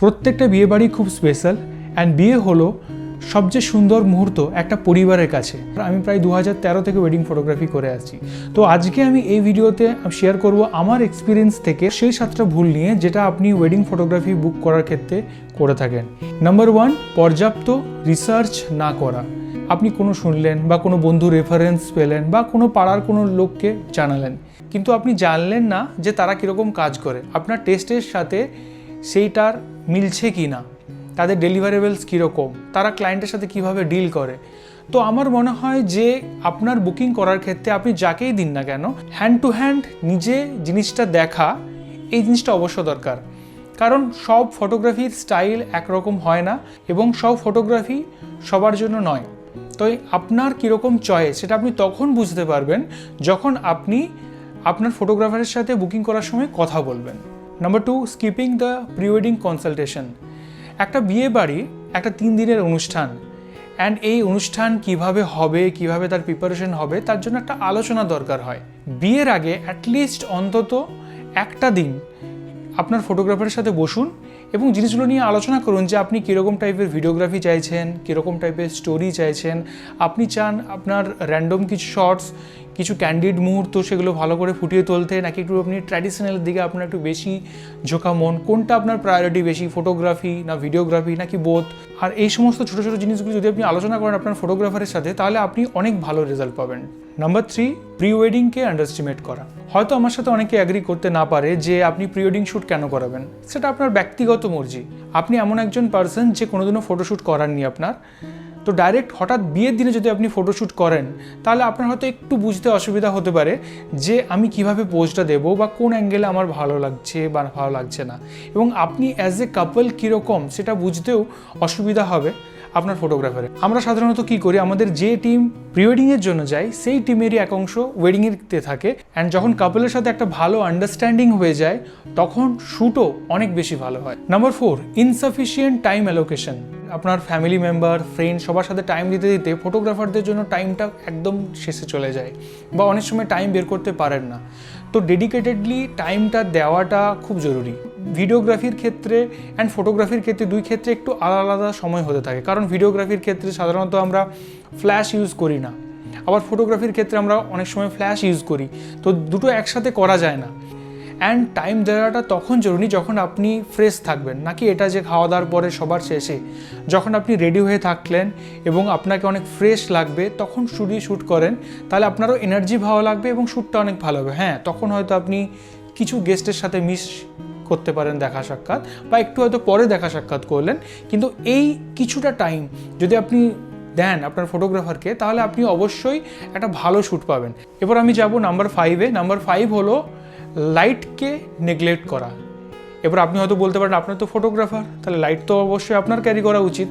প্রত্যেকটা বিয়ে বাড়ি খুব স্পেশাল অ্যান্ড বিয়ে হলো সবচেয়ে সুন্দর মুহূর্ত একটা পরিবারের কাছে। আমি প্রায় দু হাজার তেরো থেকে ওয়েডিং ফটোগ্রাফি করে আসছি। তো আজকে আমি এই ভিডিওতে শেয়ার করব আমার এক্সপিরিয়েন্স থেকে সেই সাতটা ভুল নিয়ে, যেটা আপনি ওয়েডিং ফটোগ্রাফি বুক করার ক্ষেত্রে করে থাকেন। নাম্বার ওয়ান পর্যাপ্ত রিসার্চ না করা। আপনি কোনো শুনলেন বা কোনো বন্ধু রেফারেন্স পেলেন বা কোনো পাড়ার কোনো লোককে জানালেন, কিন্তু আপনি জানলেন না যে তারা কীরকম কাজ করে। আপনার টেস্টের সাথে সেইটার মিলছে কি না? তাদের ডেলিভারেবলস কীরকম? তারা ক্লায়েন্টের সাথে কীভাবে ডিল করে? তো আমার মনে হয় যে আপনার বুকিং করার ক্ষেত্রে আপনি যাকেই দিন না কেন হ্যান্ড টু হ্যান্ড নিজে জিনিসটা দেখা, এই জিনিসটা অবশ্য দরকার। কারণ সব ফটোগ্রাফির স্টাইল একরকম হয় না এবং সব ফটোগ্রাফি সবার জন্য নয়। তো আপনার কীরকম চয়েস সেটা আপনি তখন বুঝতে পারবেন যখন আপনি আপনার ফটোগ্রাফারের সাথে বুকিং করার সময় কথা বলবেন। Number two skipping the pre wedding consultation একটা বিয়ে বাড়ি, একটা তিন দিনের অনুষ্ঠান অ্যান্ড এই অনুষ্ঠান কীভাবে হবে, কীভাবে তার প্রিপারেশন হবে, তার জন্য একটা আলোচনা দরকার হয়। বিয়ের আগে অ্যাটলিস্ট অন্তত একটা দিন আপনার ফটোগ্রাফারের সাথে বসুন এবং জিনিসগুলো নিয়ে আলোচনা করুন যে আপনি কীরকম টাইপের ভিডিওগ্রাফি চাইছেন, কীরকম টাইপের স্টোরি চাইছেন। আপনি চান আপনার র্যান্ডম কিছু শর্টস কিছু ক্যান্ডিড মুহূর্ত সেগুলো ভালো করে ফুটিয়ে তুলতে, নাকি একটু আপনি ট্র্যাডিশনাল দিকে আপনার একটু বেশি ঝোঁকা মন? কোনটা আপনার প্রায়োরিটি বেশি ফটোগ্রাফি না ভিডিওগ্রাফি নাকি বোধ আর এই সমস্ত ছোটো ছোটো জিনিসগুলো যদি আপনি আলোচনা করেন আপনার ফটোগ্রাফারের সাথে, তাহলে আপনি অনেক ভালো রেজাল্ট পাবেন। নাম্বার থ্রি প্রি ওয়েডিংকে আন্ডারস্টিমেট করা। হয়তো আমার সাথে অনেকে অ্যাগ্রি করতে না পারে যে আপনি প্রি ওয়েডিং শ্যুট কেন করাবেন। সেটা আপনার ব্যক্তিগত মর্জি। আপনি এমন একজন পার্সন যে কোনোদিনও ফটোশ্যুট করাননি আপনার। তো ডাইরেক্ট হঠাৎ বিয়ের দিনে যদি আপনি ফটোশ্যুট করেন, তাহলে আপনার হয়তো একটু বুঝতে অসুবিধা হতে পারে যে আমি কীভাবে পোজটা দেবো বা কোন অ্যাঙ্গেলে আমার ভালো লাগছে বা ভালো লাগছে না। এবং আপনি অ্যাজ এ কাপল কীরকম সেটা বুঝতেও অসুবিধা হবে। আপনার ফটোগ্রাফারে আমরা সাধারণত কি করি, আমাদের যে টিম প্রি ওয়েডিংয়ের জন্য যাই সেই টিমেরই এক অংশ ওয়েডিংয়েরতে থাকে। অ্যান্ড যখন কাপলের সাথে একটা ভালো আন্ডারস্ট্যান্ডিং হয়ে যায়, তখন শ্যুটও অনেক বেশি ভালো হয়। Number four insufficient time allocation আপনার ফ্যামিলি মেম্বার ফ্রেন্ড সবার সাথে টাইম দিতে দিতে ফটোগ্রাফারদের জন্য টাইমটা একদম শেষে চলে যায়। বা অনেক সময় টাইম বের করতে পারেন না। তো ডেডিকেটেডলি টাইমটা দেওয়াটা খুব জরুরি। ভিডিওগ্রাফির ক্ষেত্রে অ্যান্ড ফটোগ্রাফির ক্ষেত্রে দুই ক্ষেত্রে একটু আলাদা আলাদা সময় হতে থাকে। কারণ ভিডিওগ্রাফির ক্ষেত্রে সাধারণত আমরা ফ্ল্যাশ ইউজ করি না। আবার ফটোগ্রাফির ক্ষেত্রে আমরা অনেক সময় ফ্ল্যাশ ইউজ করি। তো দুটো একসাথে করা যায় না। অ্যান্ড টাইম দেওয়াটা তখন জরুরি যখন আপনি ফ্রেশ থাকবেন। নাকি এটা যে খাওয়া দাওয়ার পরে সবার শেষে। যখন আপনি রেডি হয়ে থাকলেন এবং আপনাকে অনেক ফ্রেশ লাগবে, তখন শুডি শ্যুট করেন। তাহলে আপনারও এনার্জি ভালো লাগবে এবং শ্যুটটা অনেক ভালো হবে। হ্যাঁ তখন হয়তো আপনি কিছু গেস্টের সাথে মিস করতে পারেন দেখা সাক্ষাৎ বা একটু হয়তো পরে দেখা সাক্ষাৎ করলেন। কিন্তু এই কিছুটা টাইম যদি আপনি দেন আপনার ফটোগ্রাফারকে তাহলে আপনি অবশ্যই একটা ভালো শ্যুট পাবেন। এবার আমি যাব নাম্বার ফাইভে নাম্বার ফাইভ হলো লাইটকে নেগলেক্ট করা। এবার আপনি হয়তো বলতে পারেন, আপনার তো ফটোগ্রাফার তাহলে লাইট তো অবশ্যই আপনার ক্যারি করা উচিত।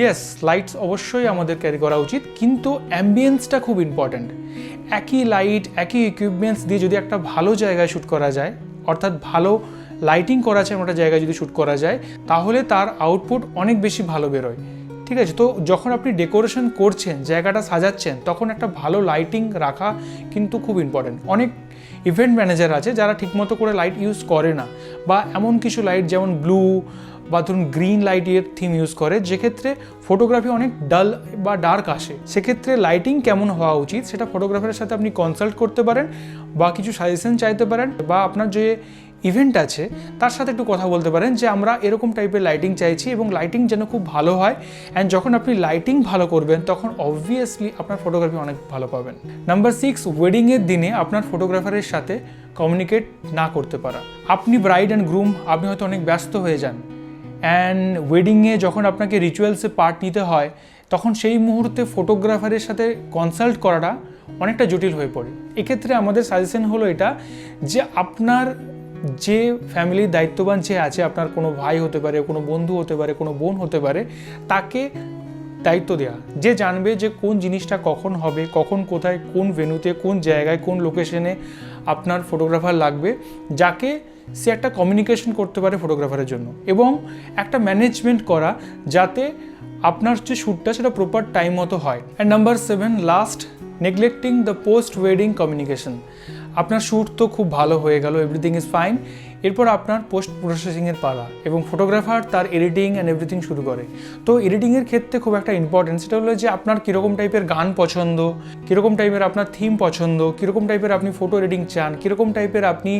ইয়েস লাইটস অবশ্যই আমাদের ক্যারি করা উচিত, কিন্তু অ্যাম্বিয়েন্সটা খুব ইম্পর্ট্যান্ট একই লাইট একই ইকুইপমেন্টস দিয়ে যদি একটা ভালো জায়গায় শ্যুট করা যায়, অর্থাৎ ভালো লাইটিং করা আছে একটা জায়গায় যদি শ্যুট করা যায়, তাহলে তার আউটপুট অনেক বেশি ভালো বেরোয়। ঠিক আছে? তো যখন আপনি ডেকোরেশন করছেন, জায়গাটা সাজাচ্ছেন, তখন একটা ভালো লাইটিং রাখা কিন্তু খুব ইম্পর্টেন্ট অনেক ইভেন্ট ম্যানেজার আছে যারা ঠিকমতো করে লাইট ইউজ করে না, বা এমন কিছু লাইট যেমন ব্লু বা ধরুন গ্রিন লাইটের থিম ইউজ করে, যেক্ষেত্রে ফটোগ্রাফি অনেক ডাল বা ডার্ক আসে। সেক্ষেত্রে লাইটিং কেমন হওয়া উচিত, সেটা ফটোগ্রাফারের সাথে আপনি কনসাল্ট করতে পারেন, বা কিছু সাজেশন চাইতে পারেন, বা আপনার যে ইভেন্ট আছে, তার সাথে একটু কথা বলতে পারেন যে আমরা এরকম টাইপের লাইটিং চাইছি এবং লাইটিং যেন খুব ভালো হয় অ্যান্ড যখন আপনি লাইটিং ভালো করবেন, তখন অবভিয়াসলি আপনার ফটোগ্রাফি অনেক ভালো পাবেন। নাম্বার সিক্স ওয়েডিংয়ের দিনে আপনার ফটোগ্রাফারের সাথে কমিউনিকেট না করতে পারা। আপনি ব্রাইড অ্যান্ড গ্রুম আপনি হয়তো অনেক ব্যস্ত হয়ে যান অ্যান্ড ওয়েডিংয়ে যখন আপনাকে রিচুয়ালসে পার্ট নিতে হয়, তখন সেই মুহূর্তে ফটোগ্রাফারের সাথে কনসাল্ট করাটা অনেকটা জটিল হয়ে পড়ে। এক্ষেত্রে আমাদের সাজেশন হলো এটা যে আপনার যে ফ্যামিলির দায়িত্ববান যে আছে, আপনার কোনো ভাই হতে পারে, কোনো বন্ধু হতে পারে, কোনো বোন হতে পারে, তাকে দায়িত্ব দেওয়া যে জানবে যে কোন জিনিসটা কখন হবে, কখন কোথায়, কোন ভেন্যুতে কোন জায়গায়, কোন লোকেশনে আপনার ফটোগ্রাফার লাগবে, যাকে সে একটা কমিউনিকেশন করতে পারে ফটোগ্রাফারের জন্য। এবং একটা ম্যানেজমেন্ট করা যাতে আপনার যে শ্যুটটা সেটা প্রপার টাইম মতো হয়। And number seven last neglecting the post wedding communication আপনার শ্যুট তো খুব ভালো হয়ে গেল এভরিথিং ইজ ফাইন এরপর আপনার পোস্ট প্রসেসিংয়ের পালা এবং ফটোগ্রাফার তার এডিটিং অ্যান্ড এভরিথিং শুরু করে। তো এডিটিংয়ের ক্ষেত্রে খুব একটা ইম্পর্টেন্ট সেটা হলো যে আপনার কীরকম টাইপের গান পছন্দ, কীরকম টাইপের আপনার থিম পছন্দ, কীরকম টাইপের আপনি ফটো এডিটিং চান, কীরকম টাইপের আপনি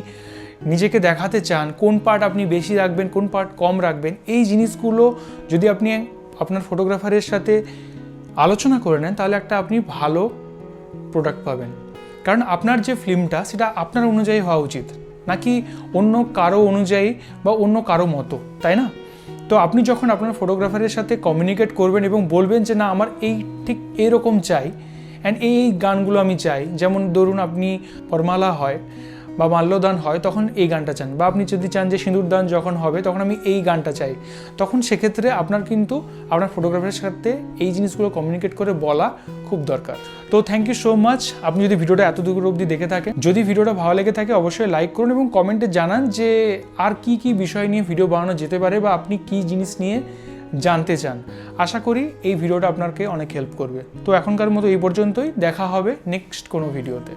নিজেকে দেখাতে চান, কোন পার্ট আপনি বেশি রাখবেন, কোন পার্ট কম রাখবেন, এই জিনিসগুলো যদি আপনি আপনার ফটোগ্রাফারের সাথে আলোচনা করে নেন, তাহলে একটা আপনি ভালো প্রোডাক্ট পাবেন। কারণ আপনার যে ফিল্মটা সেটা আপনার অনুযায়ী হওয়া উচিত। নাকি অন্য কারও অনুযায়ী বা অন্য কারও মতো, তাই না? তো আপনি যখন আপনার ফটোগ্রাফারের সাথে কমিউনিকেট করবেন এবং বলবেন যে, না, আমার এই ঠিক এরকম চাই অ্যান্ড এই গানগুলো আমি চাই। যেমন ধরুন আপনি পরমালা হয় বা মাল্যদান হয়, তখন এই গানটা চান। বা আপনি যদি চান যে সিঁদুরদান যখন হবে, তখন আমি এই গানটা চাই। তখন সেক্ষেত্রে আপনার কিন্তু, আপনার ফটোগ্রাফারের সাথে এই জিনিসগুলো কমিউনিকেট করে বলা খুব দরকার। তো থ্যাংক ইউ সো মাচ আপনি যদি ভিডিওটা এত দূর অবধি দেখে থাকেন, যদি ভিডিওটা ভালো লেগে থাকে অবশ্যই লাইক করুন এবং কমেন্টে জানান যে আর কি কি বিষয় নিয়ে ভিডিও বানানো যেতে পারে বা আপনি কি জিনিস নিয়ে জানতে চান। আশা করি এই ভিডিওটা আপনাকে অনেক হেল্প করবে। তো এখনকার মতো এই পর্যন্তই। দেখা হবে নেক্সট কোনো ভিডিওতে